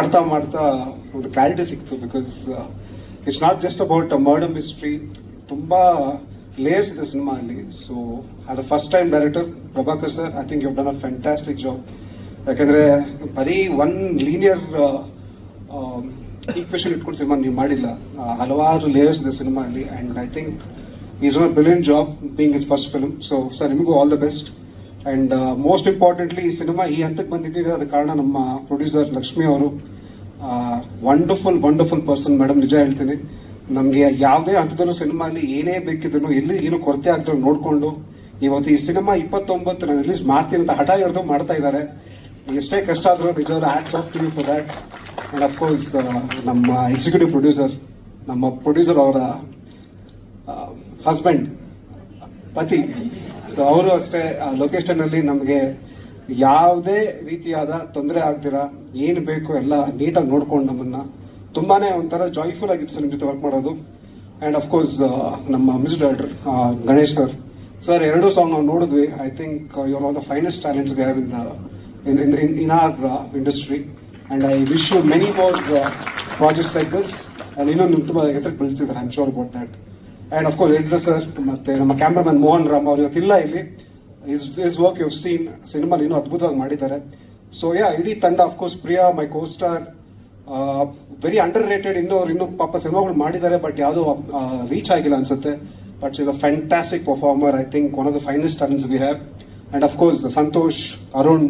ಮಾಡ್ತಾ ಮಾಡ್ತಾ ಒಂದು ಕ್ಲಾರಿಟಿ ಸಿಕ್ತು because it's not just about murder mystery ತುಂಬ ಲೇಯರ್ಸ್ ಇದೆ ಸಿನಿಮಾ ಅಲ್ಲಿ so as a first time director Prabhakar sir I think you done a fantastic job ಯಾಕಂದ್ರೆ ಬರೀ ಒನ್ ಲೀನಿಯರ್ ಈಕ್ವೇಶನ್ ಇಟ್ಕೊಂಡು ಸಿನಿಮಾ ನೀವು ಮಾಡಿಲ್ಲ. ಹಲವಾರು ಲೇಯರ್ಸ್ ಇದೆ ಸಿನಿಮಾ ಅಲ್ಲಿ and I think is one brilliant job being is first film so sir ನಿಮಗೂ all the best and most importantly ಈ ಸಿನಿಮಾ ಈ ಹಂತಕ್ಕೆ ಬಂದಿದ್ದಿದೆ. ಅದ ಕಾರಣ ನಮ್ಮ ಪ್ರೊಡ್ಯೂಸರ್ ಲಕ್ಷ್ಮಿ ಅವರು ವಂಡರ್ಫುಲ್ ವಂಡರ್ಫುಲ್ ಪರ್ಸನ್ ಮೇಡಮ್ ನಿಜ ಹೇಳ್ತೀನಿ. ನಮಗೆ ಯಾವುದೇ ಹಂತದಲ್ಲೂ ಸಿನಿಮಾಲಿ ಏನೇ ಬೇಕಿದ್ರು, ಎಲ್ಲಿ ಏನು ಕೊರತೆ ಆಗ್ತದೆ ನೋಡಿಕೊಂಡು, ಇವತ್ತು ಈ ಸಿನಿಮಾ ಇಪ್ಪತ್ತೊಂಬತ್ತು ನಾನು ರಿಲೀಸ್ ಮಾಡ್ತೀನಿ ಅಂತ ಹಠ ಹಿಡಿದು ಮಾಡ್ತಾ ಇದ್ದಾರೆ. ಎಷ್ಟೇ ಕಷ್ಟ ಆದರೂ ನಿಜವಾದ act to for that and of course ನಮ್ಮ ಎಕ್ಸಿಕ್ಯೂಟಿವ್ ಪ್ರೊಡ್ಯೂಸರ್ ನಮ್ಮ ಪ್ರೊಡ್ಯೂಸರ್ ಅವರ ಹಸ್ಬೆಂಡ್ ಪತಿ. ಸೊ ಅವರು ಅಷ್ಟೇ, ಆ ಲೊಕೇಶನ್ ಅಲ್ಲಿ ನಮಗೆ ಯಾವುದೇ ರೀತಿಯಾದ ತೊಂದರೆ ಆಗ್ದಿರಾ, ಏನು ಬೇಕೋ ಎಲ್ಲ ನೀಟಾಗಿ ನೋಡ್ಕೊಂಡು ನಮ್ಮನ್ನು. ತುಂಬಾನೇ ಒಂಥರ ಜಾಯ್ಫುಲ್ ಆಗಿತ್ತು ಸರ್ ನಿಮ್ಮ ಜೊತೆ ವರ್ಕ್ ಮಾಡೋದು ಅಂಡ್ ಅಫ್ಕೋರ್ಸ್ ನಮ್ಮ music director Ganesh sir sir ಎರಡು ಸಾಂಗ್ ನಾವು ನೋಡಿದ್ವಿ. I think you are all the finest talents we have in the in in our industry and I wish you many more projects like this and ಇನ್ನೊಂದು ನಿಮ್ಮ ತುಂಬ ಎತ್ತರಕ್ಕೆ ಬೆಳಿತೀವಿ sir I am sure about that and of course editor sir ಮತ್ತೆ ನಮ್ಮ cameraman Mohan Ram ಅವ್ರು ಇವತ್ತಿಲ್ಲ ಇಲ್ಲಿ is is work you seen cinema ಇನ್ನೂ ಅದ್ಭುತವಾಗಿ ಮಾಡಿದ್ದಾರೆ. ಸೊ ಯಾ ಇಡೀ ತಂಡ of course Priya my co star very underrated ಇನ್ನೂ ಇನ್ನೂ ಪಾಪ ಸಿನಿಮಾಗಳು ಮಾಡಿದ್ದಾರೆ ಬಟ್ ಯಾವುದೂ ರೀಚ್ ಆಗಿಲ್ಲ ಅನ್ಸುತ್ತೆ. But is a fantastic performer I think one of the finest turns we have and of course Santosh Arun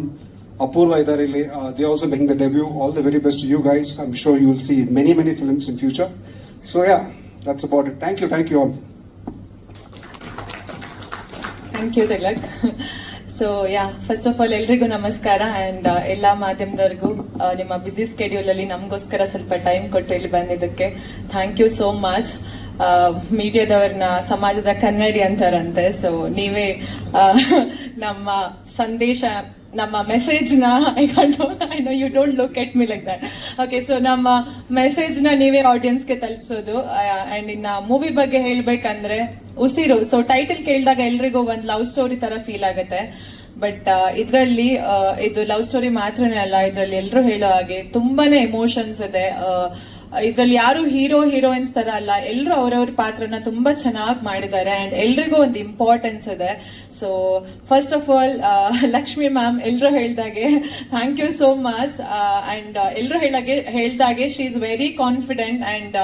Apoorva ಇದ್ದಾರೆ ಇಲ್ಲಿ. They also being the debut all the very best you guys I am sure you will see many many films in future so yeah that's about it. Thank you Thank you all. Thank you Tilak so yeah first of all ಎಲ್ರಿಗೂ ನಮಸ್ಕಾರ. And ಎಲ್ಲ ಮಾಧ್ಯಮದವ್ರಿಗೂ ನಿಮ್ಮ busy ಸ್ಕೆಡ್ಯೂಲಲ್ಲಿ ನಮಗೋಸ್ಕರ ಸ್ವಲ್ಪ time ಕೊಟ್ಟು ಇಲ್ಲಿ ಬಂದಿದ್ದಕ್ಕೆ thank you so much ಮೀಡಿಯಾದವ್ರನ್ನ ಸಮಾಜದ ಕನ್ನಡಿ ಅಂತಾರಂತೆ. ಸೊ ನೀವೇ ನಮ್ಮ ಸಂದೇಶ ನಮ್ಮ ಮೆಸೇಜ್ನ I I know you don't look at me like that okay so ನಮ್ಮ ಮೆಸೇಜ್ನ ನೀವೇ ಆಡಿಯನ್ಸ್ಗೆ ತಲುಪಿಸೋದು. ಅಂಡ್ ಇನ್ನ ಮೂವಿ ಬಗ್ಗೆ ಹೇಳ್ಬೇಕಂದ್ರೆ ಉಸಿರು. ಸೊ ಟೈಟಲ್ ಕೇಳಿದಾಗ ಎಲ್ರಿಗೂ ಒಂದು ಲವ್ ಸ್ಟೋರಿ ತರ ಫೀಲ್ ಆಗುತ್ತೆ. ಬಟ್ ಇದರಲ್ಲಿ ಇದು ಲವ್ ಸ್ಟೋರಿ ಮಾತ್ರನೇ ಅಲ್ಲ, ಇದರಲ್ಲಿ ಎಲ್ಲರೂ ಹೇಳೋ ಹಾಗೆ ತುಂಬಾನೇ ಎಮೋಷನ್ಸ್ ಇದೆ. ಇದರಲ್ಲಿ ಯಾರು ಹೀರೋ, ಹೀರೋಯಿನ್ಸ್ ತರ ಅಲ್ಲ ಎಲ್ಲರೂ ಅವರವ್ರ ಪಾತ್ರನ ತುಂಬಾ ಚೆನ್ನಾಗಿ ಮಾಡಿದ್ದಾರೆ ಅಂಡ್ ಎಲ್ರಿಗೂ ಒಂದು ಇಂಪಾರ್ಟೆನ್ಸ್ ಇದೆ. So first of all Lakshmi ma'am ಎಲ್ಲರೂ ಹೇಳ್ದಾಗೆ thank you so much and ಎಲ್ಲರೂ ಹೇಳಾಗೆ, ಹೇಳ್ದಾಗೆ she is very confident and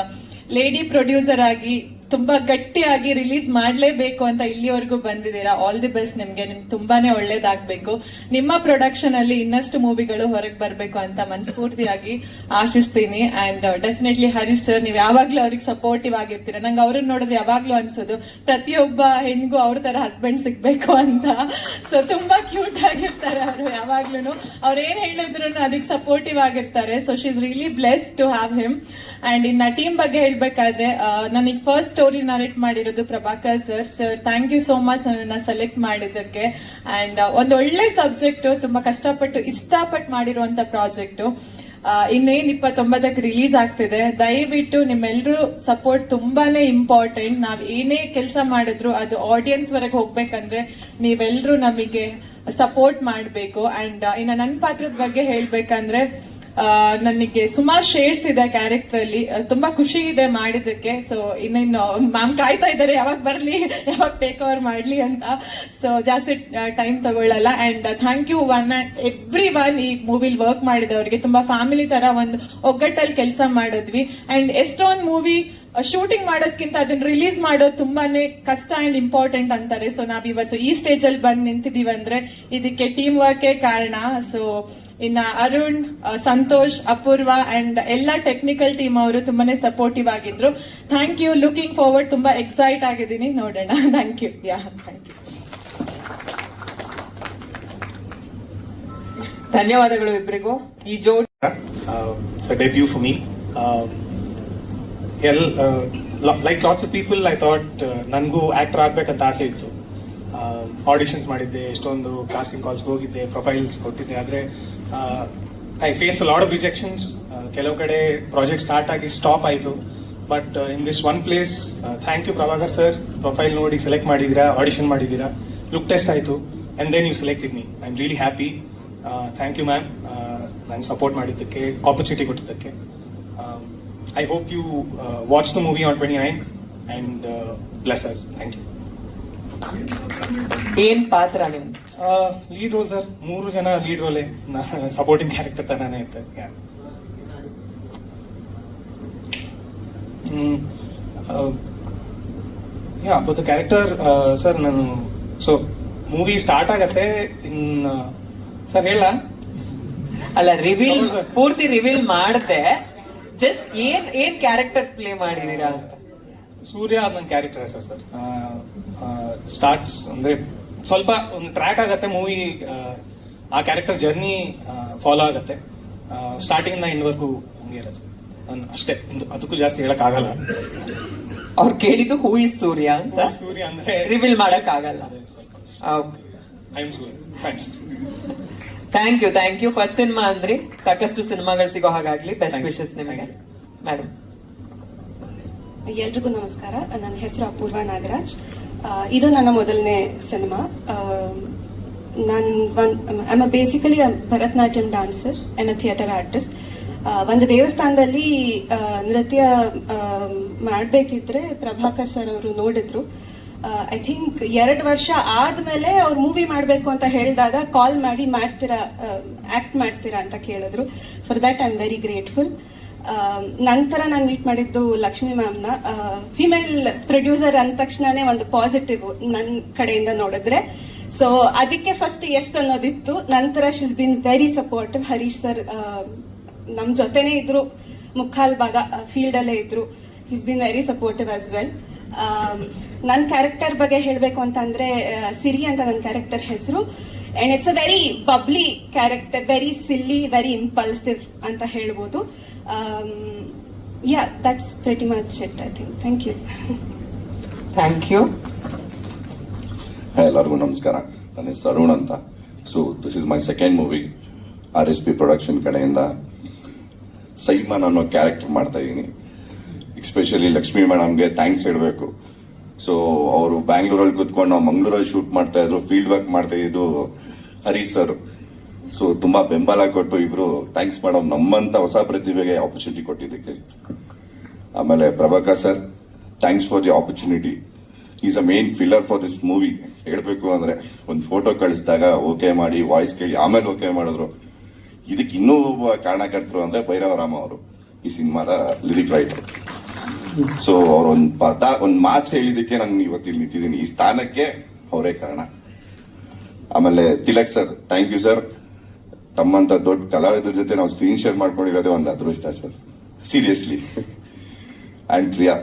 lady producer ಆಗಿ ತುಂಬಾ ಗಟ್ಟಿಯಾಗಿ ರಿಲೀಸ್ ಮಾಡಲೇಬೇಕು ಅಂತ ಇಲ್ಲಿವರೆಗೂ ಬಂದಿದ್ದೀರಾ? ಆಲ್ ದಿ ಬೆಸ್ಟ್ ನಿಮ್ಗೆ. ನಿಮ್ಗೆ ತುಂಬಾನೇ ಒಳ್ಳೇದಾಗ್ಬೇಕು. ನಿಮ್ಮ ಪ್ರೊಡಕ್ಷನ್ ಅಲ್ಲಿ ಇನ್ನಷ್ಟು ಮೂವಿಗಳು ಹೊರಗೆ ಬರಬೇಕು ಅಂತ ಮನಸ್ಫೂರ್ತಿಯಾಗಿ ಆಶಿಸ್ತೀನಿ. ಅಂಡ್ ಡೆಫಿನೆಟ್ಲಿ ಹರೀಶ್ ಸರ್ ನೀವು ಯಾವಾಗ್ಲೂ ಅವ್ರಿಗೆ ಸಪೋರ್ಟಿವ್ ಆಗಿರ್ತೀರಾ? ನಂಗೆ ಅವ್ರನ್ನ ನೋಡಿದ್ರೆ ಯಾವಾಗ್ಲೂ ಅನ್ಸೋದು, ಪ್ರತಿಯೊಬ್ಬ ಹೆಣ್ಗೂ ಅವ್ರ ತರ ಹಸ್ಬೆಂಡ್ ಸಿಗ್ಬೇಕು ಅಂತ. ಸೊ ತುಂಬಾ ಕ್ಯೂಟ್ ಆಗಿರ್ತಾರೆ ಅವರು ಯಾವಾಗ್ಲೂ ಅವ್ರು ಏನ್ ಹೇಳಿದ್ರು ಅದಕ್ಕೆ ಸಪೋರ್ಟಿವ್ ಆಗಿರ್ತಾರೆ. So she is really bless to have him and ಇನ್ನ ಟೀಮ್ ಬಗ್ಗೆ ಹೇಳ್ಬೇಕಾದ್ರೆ ನನಗೆ ಫಸ್ಟ್ ಸ್ಟೋರಿ ನರೇಟ್ ಮಾಡಿರೋದು Prabhakar sir sir thank you so much ನನ್ನ ಸೆಲೆಕ್ಟ್ ಮಾಡಿದ್ದಕ್ಕೆ. ಅಂಡ್ ಒಂದು ಒಳ್ಳೆ ಸಬ್ಜೆಕ್ಟ್ ತುಂಬಾ ಕಷ್ಟಪಟ್ಟು ಇಷ್ಟಪಟ್ಟು ಮಾಡಿರುವಂತ ಪ್ರಾಜೆಕ್ಟ್ ಇನ್ನೇನು ಇಪ್ಪತ್ತೊಂಬತ್ತಕ್ಕೆ ರಿಲೀಸ್ ಆಗ್ತಿದೆ. ದಯವಿಟ್ಟು ನಿಮ್ಮೆಲ್ಲರೂ ಸಪೋರ್ಟ್ ತುಂಬಾನೇ ಇಂಪಾರ್ಟೆಂಟ್ ನಾವು ಏನೇ ಕೆಲಸ ಮಾಡಿದ್ರು ಅದು ಆಡಿಯನ್ಸ್ ವರೆಗೆ ಹೋಗ್ಬೇಕಂದ್ರೆ ನೀವೆಲ್ಲರೂ ನಮಗೆ ಸಪೋರ್ಟ್ ಮಾಡಬೇಕು. ಅಂಡ್ ಇನ್ನು ನನ್ನ ಪಾತ್ರದ ಬಗ್ಗೆ ಹೇಳ್ಬೇಕಂದ್ರೆ ನನಗೆ ಸುಮಾರು ಶೇರ್ಸ್ ಇದೆ ಕ್ಯಾರೆಕ್ಟರ್ ಅಲ್ಲಿ. ತುಂಬಾ ಖುಷಿ ಇದೆ ಮಾಡಿದಕ್ಕೆ ಸೊ ಇನ್ನೇನು ಮ್ಯಾಮ್ ಕಾಯ್ತಾ ಇದ್ದಾರೆ, ಯಾವಾಗ ಬರಲಿ, ಯಾವಾಗ ಟೇಕ್ ಓವರ್ ಮಾಡ್ಲಿ ಅಂತ. ಸೊ ಜಾಸ್ತಿ ಟೈಮ್ ತಗೊಳ್ಳಲ್ಲ. And thank you one and every one ಈ ಮೂವಿಲಿ ವರ್ಕ್ ಮಾಡಿದವರಿಗೆ. ತುಂಬಾ ಫ್ಯಾಮಿಲಿ ತರ ಒಂದು ಒಗ್ಗಟ್ಟಲ್ಲಿ ಕೆಲಸ ಮಾಡಿದ್ವಿ. ಅಂಡ್ ಎಷ್ಟೊಂದು ಮೂವಿ ಶೂಟಿಂಗ್ ಮಾಡೋದಕ್ಕಿಂತ ಅದನ್ನ ರಿಲೀಸ್ ಮಾಡೋದು ತುಂಬಾನೇ ಕಷ್ಟ ಅಂಡ್ ಇಂಪಾರ್ಟೆಂಟ್ ಅಂತಾರೆ. ಸೊ ನಾವ್ ಇವತ್ತು ಈ ಸ್ಟೇಜ್ ಅಲ್ಲಿ ಬಂದ್ ನಿಂತಿದೀವಿ ಅಂದ್ರೆ ಇದಕ್ಕೆ ಟೀಮ್ ವರ್ಕೇ ಕಾರಣ. ಸೊ ಇನ್ನ ಅರುಣ್ ಸಂತೋಷ್ ಅಪೂರ್ವ ಅಂಡ್ ಎಲ್ಲ ಟೆಕ್ನಿಕಲ್ ಟೀಮ್ ಅವರು ತುಂಬಾನೇ ಸಪೋರ್ಟಿವ್ ಆಗಿದ್ರು. ಥ್ಯಾಂಕ್ ಯು ಲುಕಿಂಗ್ ಫಾರ್ವರ್ಡ್ ತುಂಬಾ ಎಕ್ಸೈಟ್ ಆಗಿದ್ದೀನಿ. ನೋಡೋಣ. Thank you yeah thank you ಧನ್ಯವಾದಗಳು ಇಬ್ಬರಿಗೂ ಈ ಜೋಡಿ debut for me L like lots of people I thought ನನಗೂ ಆಕ್ಟರ್ ಆಗ್ಬೇಕಂತ ಆಸೆ ಇತ್ತು. ಆಡಿಷನ್ಸ್ ಮಾಡಿದ್ದೆ ಎಷ್ಟೊಂದು ಕಾಸ್ಟಿಂಗ್ ಕಾಲ್ಸ್ ಹೋಗಿದ್ದೆ ಪ್ರೊಫೈಲ್ಸ್ ಕೊಟ್ಟಿದ್ದೆ. ಆದರೆ I face lot of rejections ಕೆಲವು ಕಡೆ ಪ್ರಾಜೆಕ್ಟ್ ಸ್ಟಾರ್ಟ್ ಆಗಿ ಸ್ಟಾಪ್ ಆಯಿತು. But in this one place thank you Prabhakar sir profile ನೋಡಿ ಸೆಲೆಕ್ಟ್ ಮಾಡಿದ್ದೀರಾ ಆಡಿಷನ್ ಮಾಡಿದ್ದೀರಾ? ಲುಕ್ ಟೆಸ್ಟ್ ಆಯಿತು. And then you selected me I am really happy thank you ma'am ನಾನು support ಮಾಡಿದ್ದಕ್ಕೆ ಆಪರ್ಚುನಿಟಿ ಕೊಟ್ಟಿದ್ದಕ್ಕೆ. I hope you watch the movie on twenty nine and bless us thank you ಏನ್ ಪಾತ್ರ lead role sir ಮೂರು ಜನ lead ರೋಲೇ supporting character ತರಾನೇ ಇರ್ತದೆ. Yeah hmm. Uh, yeah but character sir ನಾನು ಸೊ ಮೂವಿ ಸ್ಟಾರ್ಟ್ ಆಗತ್ತೆ in sir ಹೇಳ. ಅಲ್ಲ ರಿವೀಲ್ ಪೂರ್ತಿ ರಿವೀಲ್ ಮಾಡ್ದೆ ಜಸ್ಟ್ ಏನ್ ಏನ್ ಕ್ಯಾರೆಕ್ಟರ್ ಪ್ಲೇ ಮಾಡಿದೀರಾ ಅಂತ? ಸೂರ್ಯ ನನ್ನ ಕ್ಯಾರೆಕ್ಟರ್ ಸರ್ ಸರ್ ಸ್ಟಾರ್ಟ್ಸ್ ಅಂದ್ರೆ ಸ್ವಲ್ಪ ಒಂದು ಟ್ರ್ಯಾಕ್ ಆಗುತ್ತೆ ಮೂವಿ ಆ ಕ್ಯಾರೆಕ್ಟರ್ ಜರ್ನಿ ಫಾಲೋ ಆಗುತ್ತೆ. ಸ್ಟಾರ್ಟಿಂಗ್ ಇಂದ ಎಂಡ್ವರೆಗೂ ಹಂಗೆ ಇರುತ್ತೆ. ನಾನು ಅಷ್ಟೇ. ಇಂದು ಅದಕ್ಕೂ ಜಾಸ್ತಿ ಹೇಳಕ್ ಆಗಲ್ಲ. ಅವ್ರು ಕೇಳಿದ್ದು ಹೂ ಇಸ್ ಸೂರ್ಯ ಅಂತ? ಸೂರ್ಯ ಅಂದ್ರೆ ರಿವೀಲ್ ಮಾಡಕ್ ಆಗಲ್ಲ. Thank you thank you first cinema ಅಂದ್ರಿ ಸಾಕಷ್ಟು ಸಿನಿಮಾಗಳು ಸಿಗೋ ಹಾಗಾಗ್ಲಿ. ಬೆಸ್ಟ್ ವಿಶಸ್ ನಿಮಗೆ. ಮೇಡಮ್ ಎಲ್ರಿಗೂ ನಮಸ್ಕಾರ. ನನ್ನ ಹೆಸರು ಅಪೂರ್ವ ನಾಗರಾಜ್. ಇದು ನನ್ನ ಮೊದಲನೇ ಸಿನಿಮಾ. ನಾನು I'm a basically Bharatanatyam dancer and a theatre artist ಒಂದು ದೇವಸ್ಥಾನದಲ್ಲಿ ನೃತ್ಯ ಮಾಡಬೇಕಿದ್ರೆ ಪ್ರಭಾಕರ್ ಸರ್ ಅವರು ನೋಡಿದ್ರು. ಐ ಥಿಂಕ್ ಎರಡು ವರ್ಷ ಆದಮೇಲೆ ಅವ್ರು ಮೂವಿ ಮಾಡಬೇಕು ಅಂತ ಹೇಳಿದಾಗ ಕಾಲ್ ಮಾಡಿ ಮಾಡ್ತೀರಾ ಆ್ಯಕ್ಟ್ ಮಾಡ್ತೀರಾ ಅಂತ ಕೇಳಿದ್ರು. For that I am very grateful ನಂತರ ನಾನು ಮೀಟ್ ಮಾಡಿದ್ದು ಲಕ್ಷ್ಮಿ ಮ್ಯಾಮ್ನ ಫಿಮೇಲ್ ಪ್ರೊಡ್ಯೂಸರ್ ಅಂದ ತಕ್ಷಣನೇ ಒಂದು ಪಾಸಿಟಿವ್ ನನ್ನ ಕಡೆಯಿಂದ ನೋಡಿದ್ರೆ. ಸೊ ಅದಕ್ಕೆ ಫಸ್ಟ್ ಎಸ್ ಅನ್ನೋದಿತ್ತು. ನಂತರ she's been very supportive Harish sir ನಮ್ಮ ಜೊತೆನೆ ಇದ್ರು. ಮುಖಾಲ್ ಭಾಗ ಫೀಲ್ಡ್ ಅಲ್ಲೇ ಇದ್ರು. He's been very supportive as well ನನ್ನ ಕ್ಯಾರೆಕ್ಟರ್ ಬಗ್ಗೆ ಹೇಳಬೇಕು ಅಂತಂದ್ರೆ ಸಿರಿ ಅಂತ ನನ್ನ ಕ್ಯಾರೆಕ್ಟರ್ ಹೆಸರು. And it's a very bubbly character very silly very impulsive ಅಂತ ಹೇಳ್ಬೋದು. Yeah that's pretty much it I think thank you thank you ಎಲ್ಲರಿಗೂ ನಮಸ್ಕಾರ. ನನ್ನ ಹೆಸರು ಅರುಣ್ ಅಂತ. So this is my second movie R S P production ಕಡೆಯಿಂದ. Simon ಅನ್ನೋ character ಮಾಡ್ತಾ ಇದ್ದೀನಿ ಎಸ್ಪೆಷಲಿ ಲಕ್ಷ್ಮೀ ಮೇಡಮ್ಗೆ ಥ್ಯಾಂಕ್ಸ್ ಹೇಳಬೇಕು. ಸೊ ಅವರು ಬ್ಯಾಂಗ್ಳೂರಲ್ಲಿ ಕೂತ್ಕೊಂಡು ನಾವು ಮಂಗಳೂರಲ್ಲಿ ಶೂಟ್ ಮಾಡ್ತಾ ಇದ್ರು ಫೀಲ್ಡ್ ವರ್ಕ್ ಮಾಡ್ತಾ ಇದ್ದು ಹರೀಶ್ ಸರ್ ಸೊ ತುಂಬಾ ಬೆಂಬಲ ಕೊಟ್ಟು ಇಬ್ರು ಥ್ಯಾಂಕ್ಸ್ ಮೇಡಮ್ ನಮ್ಮಂತ ಹೊಸ ಪ್ರತಿಭೆಗೆ ಆಪರ್ಚುನಿಟಿ ಕೊಟ್ಟಿದ್ದಕ್ಕೆ. ಆಮೇಲೆ Prabhakar sir thanks for the opportunity is a main pillar for this movie ಹೇಳಬೇಕು ಅಂದ್ರೆ ಒಂದು ಫೋಟೋ ಕಳಿಸಿದಾಗ ಓಕೆ ಮಾಡಿ ವಾಯ್ಸ್ ಕೇಳಿ, ಆಮೇಲೆ ಓಕೆ ಮಾಡಿದ್ರು. ಇದಕ್ಕೆ ಇನ್ನೂ ಒಬ್ಬ ಕಾರಣಕರ್ತರು ಅಂದ್ರೆ ಭೈರವರಾಮ ಅವರು. ಈ ಸಿನಿಮಾದ ಲಿರಿಕ್ ರೈಟರ್ ಸೊ ಅವ್ರೊಂದು ಪದ ಒಂದು ಮಾತು ಹೇಳಿದಕ್ಕೆ ನಾನು ಇವತ್ತಿಲ್ಲಿ ನಿಂತಿದ್ದೀನಿ. ಈ ಸ್ಥಾನಕ್ಕೆ ಅವರೇ ಕಾರಣ. ಆಮೇಲೆ Tilak sir thank you sir ತಮ್ಮಂತ ದೊಡ್ಡ ಕಲಾವಿದರ ಜೊತೆ ನಾವು ಸ್ಕ್ರೀನ್ ಶೇರ್ ಮಾಡ್ಕೊಂಡಿರೋದೇ ಒಂದು ಅದೃಷ್ಟ sir. Seriously and Priya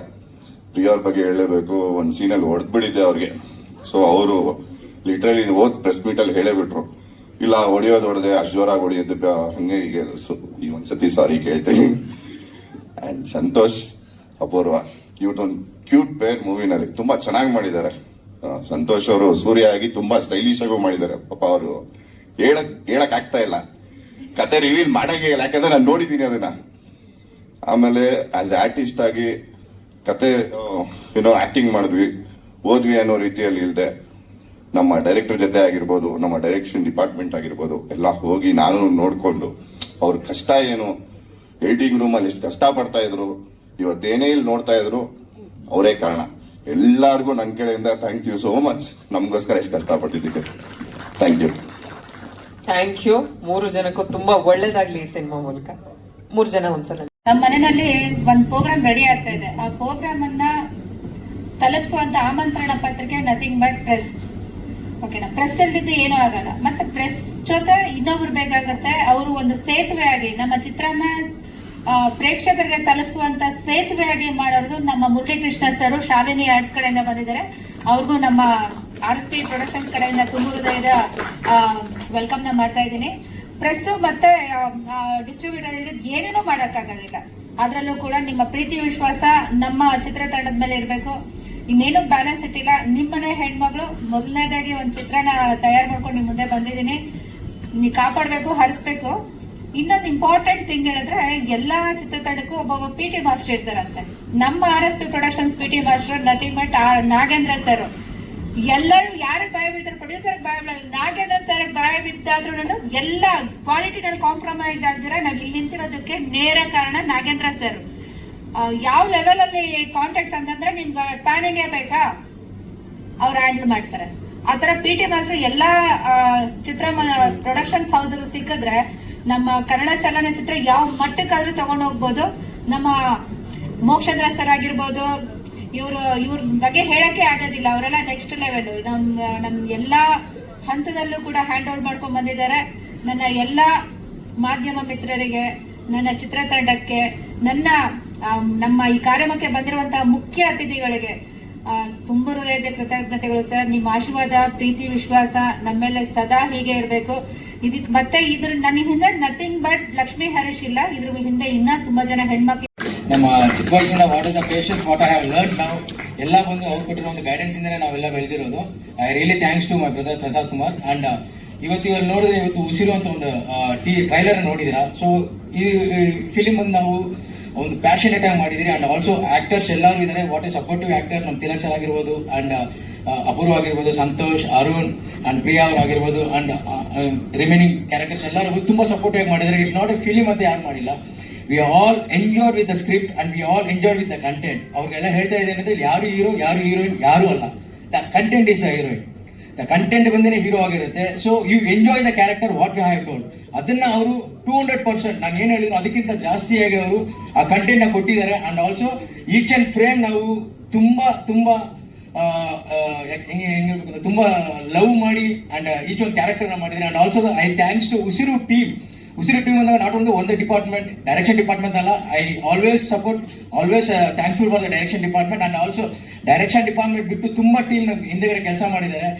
Priya ಅವ್ರ ಬಗ್ಗೆ ಹೇಳಲೇಬೇಕು. ಒಂದು ಸೀನಲ್ಲಿ ಹೊಡೆದ್ಬಿಟ್ಟಿದ್ದೆ ಅವ್ರಿಗೆ. ಸೊ ಅವರು ಲಿಟ್ರಲಿ ಓದ್ ಪ್ರೆಸ್ ಮೀಟಲ್ಲಿ ಹೇಳೇ ಬಿಟ್ರು ಇಲ್ಲ, ಹೊಡೆಯೋದು ಹೊಡೆದೆ, ಅಷ್ಟು ಜೋರಾಗಿ ಹೊಡಿಯೋದು ಹಂಗೆ ಹೀಗೆ ಸೊ ಈ ಒಂದ್ಸತಿ ಸಾರಿ ಕೇಳ್ತೀನಿ. ಆ್ಯಂಡ್ ಸಂತೋಷ್ ಅಪೂರ್ವ. ಇವತ್ತೊಂದು ಕ್ಯೂಟ್ ಪೇರ್ ಮೂವಿನಲ್ಲಿ ತುಂಬ ಚೆನ್ನಾಗಿ ಮಾಡಿದ್ದಾರೆ. ಸಂತೋಷ್ ಅವರು ಸೂರ್ಯ ಆಗಿ ತುಂಬ ಸ್ಟೈಲಿಶ್ ಆಗೂ ಮಾಡಿದ್ದಾರೆ. ಪಾಪ ಅವರು. ಹೇಳಕ್ ಹೇಳಕ್ ಆಗ್ತಾ ಇಲ್ಲ. ಕತೆ ರಿವೀಲ್ ಮಾಡಂಗೆ ಇಲ್ಲ, ಯಾಕಂದ್ರೆ ನಾನು ನೋಡಿದ್ದೀನಿ ಅದನ್ನ. ಆಮೇಲೆ ಆಸ್ ಆರ್ಟಿಸ್ಟ್ ಆಗಿ ಕತೆ ಏನೋ ಆಕ್ಟಿಂಗ್ ಮಾಡಿದ್ವಿ. ಓದ್ವಿ ಅನ್ನೋ ರೀತಿಯಲ್ಲಿ ಇಲ್ಲದೆ ನಮ್ಮ ಡೈರೆಕ್ಟರ್ ಜೊತೆ ಆಗಿರ್ಬೋದು, ನಮ್ಮ ಡೈರೆಕ್ಷನ್ ಡಿಪಾರ್ಟ್ಮೆಂಟ್ ಆಗಿರ್ಬೋದು, ಎಲ್ಲ ಹೋಗಿ ನಾನು ನೋಡಿಕೊಂಡು, ಅವ್ರ ಕಷ್ಟ ಏನು? ಎಡಿಟಿಂಗ್ ರೂಮಲ್ಲಿ ಎಷ್ಟು ಕಷ್ಟ ಪಡ್ತಾ ಇದ್ರು? ಇವತ್ತೇನೇ ಇಲ್ಲಿ ನೋಡ್ತಾ ಇದ್ರು? ಅವರೇ ಕಾರಣ. ಎಲ್ಲರಿಗೂ ನನ್ನ ಕಡೆಯಿಂದ ಥ್ಯಾಂಕ್ ಯು ಸೋ ಮಚ್ ನಮಗೋಸ್ಕರ ಎಷ್ಟು ಕಷ್ಟಪಟ್ಟಿದ್ದಕ್ಕೆ. ಥ್ಯಾಂಕ್ ಯು ಥ್ಯಾಂಕ್ ಯು ಮೂರು ಜನಕ್ಕೂ ತುಂಬಾ ಒಳ್ಳೇದಾಗ್ಲಿ ಈ ಸಿನಿಮಾ ಮೂಲಕ. ಮೂರು ಜನ ಒಂದ್ಸಲ. ನಮ್ಮ ಮನೆಯಲ್ಲಿ ಒಂದ್ ಪ್ರೋಗ್ರಾಮ್ ರೆಡಿ ಆಗ್ತಾ ಇದೆ. ಆ ಪ್ರೋಗ್ರಾಮ್ ಅನ್ನ ತಲುಪಿಸುವಂತ ಆಮಂತ್ರಣ ಪತ್ರಿಕೆ ನಥಿಂಗ್ ಬಟ್ ಪ್ರೆಸ್ ಓಕೆನಾ ಪ್ರೆಸ್ ಇಲ್ದಿದ್ದು ಏನೂ ಆಗಲ್ಲ. ಮತ್ತೆ ಪ್ರೆಸ್ ಜೊತೆ ಇನ್ನೊಬ್ರು ಬೇಕಾಗತ್ತೆ. ಅವರು ಒಂದು ಸೇತುವೆ ಆಗಿ, ನಮ್ಮ ಚಿತ್ರಾನ್ನ ಪ್ರೇಕ್ಷಕರಿಗೆ ತಲುಪಿಸುವಂತ ಸೇತುವೆ ಆಗಿ ಮಾಡೋದು ನಮ್ಮ ಮುರಳೀಕೃಷ್ಣ ಸರ್ ಶಾಲಿನಿ ಆರ್ಟ್ಸ್ ಕಡೆಯಿಂದ ಬಂದಿದ್ದಾರೆ. ಅವ್ರಿಗೂ ನಮ್ಮ ಆರ್ ಎಸ್ ಪಿ ಪ್ರೊಡಕ್ಷನ್ಸ್ ಕಡೆಯಿಂದ ತುಂಬ ಹೃದಯದ ವೆಲ್ಕಮ್ನ ಮಾಡ್ತಾ ಇದ್ದೀನಿ. ಪ್ರೆಸ್ ಮತ್ತೆ ಡಿಸ್ಟ್ರಿಬ್ಯೂಟರ್ ಇಳಿದ್ ಏನೇನೋ ಮಾಡೋಕ್ಕಾಗೋದಿಲ್ಲ. ಅದರಲ್ಲೂ ಕೂಡ ನಿಮ್ಮ ಪ್ರೀತಿ, ವಿಶ್ವಾಸ ನಮ್ಮ ಚಿತ್ರತಂಡದ ಮೇಲೆ ಇರಬೇಕು. ಇನ್ನೇನು ಬ್ಯಾಲೆನ್ಸ್ ಇಟ್ಟಿಲ್ಲ. ನಿಮ್ಮನೆ ಹೆಣ್ಮಗಳು ಮೊದಲನೇದಾಗಿ ಒಂದು ಚಿತ್ರನ ತಯಾರು ಮಾಡ್ಕೊಂಡು ನಿಮ್ಮ ಮುಂದೆ ಬಂದಿದ್ದೀನಿ. ನೀವು ಕಾಪಾಡಬೇಕು, ಹರಿಸ್ಬೇಕು. ಇನ್ನೊಂದು ಇಂಪಾರ್ಟೆಂಟ್ ಥಿಂಗ್ ಹೇಳಿದ್ರೆ, ಎಲ್ಲ ಚಿತ್ರತಂಡಕ್ಕೂ ಒಬ್ಬೊಬ್ಬ ಪಿ ಟಿ ಮಾಸ್ಟರ್ ಇರ್ತಾರಂತೆ. ನಮ್ಮ R S P productions P T master nothing but Nagendra sir ಎಲ್ಲರೂ ಯಾರಿಗೆ ಭಯ ಬೀಳ್ತಾರೆ? ಪ್ರೊಡ್ಯೂಸರ್ ಭಯ ಬೀಳಲ್ಲ. ನಾಗೇಂದ್ರ ಸರ್ ಭಯ ಬಿದ್ದಾದ್ರೂ ಎಲ್ಲ ಕ್ವಾಲಿಟಿ ನಾನು ಕಾಂಪ್ರಮೈಸ್ ಆಗಿದ್ರೆ ನಾನು ಇಲ್ಲಿ ನಿಂತಿರೋದಕ್ಕೆ ನೇರ ಕಾರಣ ನಾಗೇಂದ್ರ ಸರ್ ಯಾವ ಲೆವೆಲ್ ಅಲ್ಲಿ ಕಾಂಟ್ಯಾಕ್ಟ್ಸ್ ಅಂತಂದ್ರೆ ನಿಮ್ಗೆ ಪ್ಯಾನ್ ಇಂಡಿಯಾ ಬೇಕಾ? ಅವ್ರು ಹ್ಯಾಂಡಲ್ ಮಾಡ್ತಾರೆ. ಆ ಆತರ ಪಿ ಟಿ ಮಾಸ್ಟರ್ ಎಲ್ಲಾ ಚಿತ್ರ ಪ್ರೊಡಕ್ಷನ್ಸ್ ಹೌಸ್ ಸಿಕ್ಕಿದ್ರೆ ನಮ್ಮ ಕನ್ನಡ ಚಲನಚಿತ್ರ ಯಾವ ಮಟ್ಟಕ್ಕಾದ್ರೂ ತಗೊಂಡು ಹೋಗ್ಬೋದು ನಮ್ಮ ಮೋಕ್ಷೇಂದ್ರ ಸರ್ ಆಗಿರ್ಬೋದು ಇವರು, ಇವ್ರ ಬಗ್ಗೆ ಹೇಳಕ್ಕೆ ಆಗೋದಿಲ್ಲ. ಅವರೆಲ್ಲ ನೆಕ್ಸ್ಟ್ ಲೆವೆಲ್ ನಮ್ ನಮ್ ಎಲ್ಲಾ ಹಂತದಲ್ಲೂ ಕೂಡ ಹ್ಯಾಂಡ್ ಓವರ್ ಮಾಡ್ಕೊಂಡ್ ಬಂದಿದ್ದಾರೆ. ನನ್ನ ಎಲ್ಲಾ ಮಾಧ್ಯಮ ಮಿತ್ರರಿಗೆ, ನನ್ನ ಚಿತ್ರತಂಡಕ್ಕೆ, ನನ್ನ ನಮ್ಮ ಈ ಕಾರ್ಯಕ್ರಮಕ್ಕೆ ಬಂದಿರುವಂತಹ ಮುಖ್ಯ ಅತಿಥಿಗಳಿಗೆ ತುಂಬ ಹೃದಯದ ಕೃತಜ್ಞತೆಗಳು ಸರ್. ನಿಮ್ಮ ಆಶೀರ್ವಾದ, ಪ್ರೀತಿ, ವಿಶ್ವಾಸ ನಮ್ಮ ಮೇಲೆ ಸದಾ ಹೀಗೆ ಇರಬೇಕು. ಇದಕ್ಕೆ ಮತ್ತೆ ಇದ್ರ ನನ್ನ ಹಿಂದೆ ನಥಿಂಗ್ ಬಟ್ ಲಕ್ಷ್ಮೀ ಹರೀಶ್ ಇಲ್ಲ. ಇದ್ರ ಹಿಂದೆ ಇನ್ನ ತುಂಬಾ ಜನ ಹೆಣ್ಮಕ್ಳು ನಮ್ಮ ಚಿಕ್ಕ ವಯಸ್ಸಿಂದ what is the patience what I have learn ನಾವು ಎಲ್ಲ ಬಂದು ಅವ್ರು ಕೊಟ್ಟಿರೋ ಒಂದು ಗೈಡೆನ್ಸ್ ಇಂದನೇ ನಾವೆಲ್ಲ ಬೆಳೆದಿರೋದು. I really thanks to my brother Prasad Kumar and ಇವತ್ತು ಇವಾಗ ನೋಡಿದ್ರೆ ಇವತ್ತು ಉಸಿರು ಒಂದು ಟಿ ಟ್ರೈಲರ್ ನೋಡಿದಿರಾ ಸೊ ಈ ಫಿಲಿಮ್ ಅನ್ನು ನಾವು ಒಂದು ಪ್ಯಾಷನೇಟ್ ಆಗಿ ಮಾಡಿದಿರಿ ಅಂಡ್ ಆಲ್ಸೋ ಆಕ್ಟರ್ಸ್ ಎಲ್ಲರೂ ಇದ್ದಾರೆ. ವಾಟ್ ಇಸ್ ಸಪೋರ್ಟಿವ್ ಆಕ್ಟರ್ಸ್ ನಮ್ಮ ತಿಲಕ್ ಸರ್ ಆಗಿರ್ಬೋದು ಅಂಡ್ ಅಪೂರ್ವ ಆಗಿರ್ಬೋದು, ಸಂತೋಷ್, ಅರುಣ್ ಅಂಡ್ ಪ್ರಿಯಾ ಅವ್ರು ಆಗಿರ್ಬೋದು ಅಂಡ್ ರಿಮೈನಿಂಗ್ ಕ್ಯಾರೆಕ್ಟರ್ಸ್ ಎಲ್ಲರೂ ತುಂಬ ಸಪೋರ್ಟಿವ್ ಆಗಿ ಮಾಡಿದ್ದಾರೆ. ಇಟ್ಸ್ ನಾಟ್ ಎ ಫಿಲಿಮ್ ಅಂತ ಯಾರು ಮಾಡಿಲ್ಲ. We all enjoy with the script and we all enjoy with the content ಅವ್ರಿಗೆಲ್ಲ ಹೇಳ್ತಾ ಇದ್ದೇನೆ ಅಂದ್ರೆ ಯಾರು ಹೀರೋ ಯಾರು ಹೀರೋಯಿನ್ ಯಾರು ಅಲ್ಲ. The content is a heroine the content ಬಂದೇ ಹೀರೋ ಆಗಿರುತ್ತೆ. So you enjoy the character what you have told ಅದನ್ನ ಅವರು ಟೂ ಹಂಡ್ರೆಡ್ ಪರ್ಸೆಂಟ್ ನಾನು ಏನು ಹೇಳಿದ್ರು ಅದಕ್ಕಿಂತ ಜಾಸ್ತಿಯಾಗಿ ಅವರು ಆ ಕಂಟೆಂಟ್ನ ಕೊಟ್ಟಿದ್ದಾರೆ. And also each and frame ನಾವು ತುಂಬ ತುಂಬ ಹೆಂಗೆ ಹೆಂಗಿರ್ಬೇಕು ತುಂಬ ಲವ್ ಮಾಡಿ ಅಂಡ್ ಈಚ್ ಒಂದು ಕ್ಯಾರೆಕ್ಟರ್ನ ಮಾಡಿದ್ರೆ and also I thanks to Usiru team Usiru team ಅಂದಾಗ ನಾಟ್ ಒಂದು ಒಂದು ಡಿಪಾರ್ಟ್ಮೆಂಟ್ ಡೈರೆಕ್ಷನ್ ಡಿಪಾರ್ಟ್ಮೆಂಟ್ ಅಲ್ಲ I always support always thankful for the direction department and also direction department ಬಿಟ್ಟು ತುಂಬ ಟೀಮ್ ಹಿಂದೆಗಡೆ ಕೆಲಸ ಮಾಡಿದ್ದಾರೆ.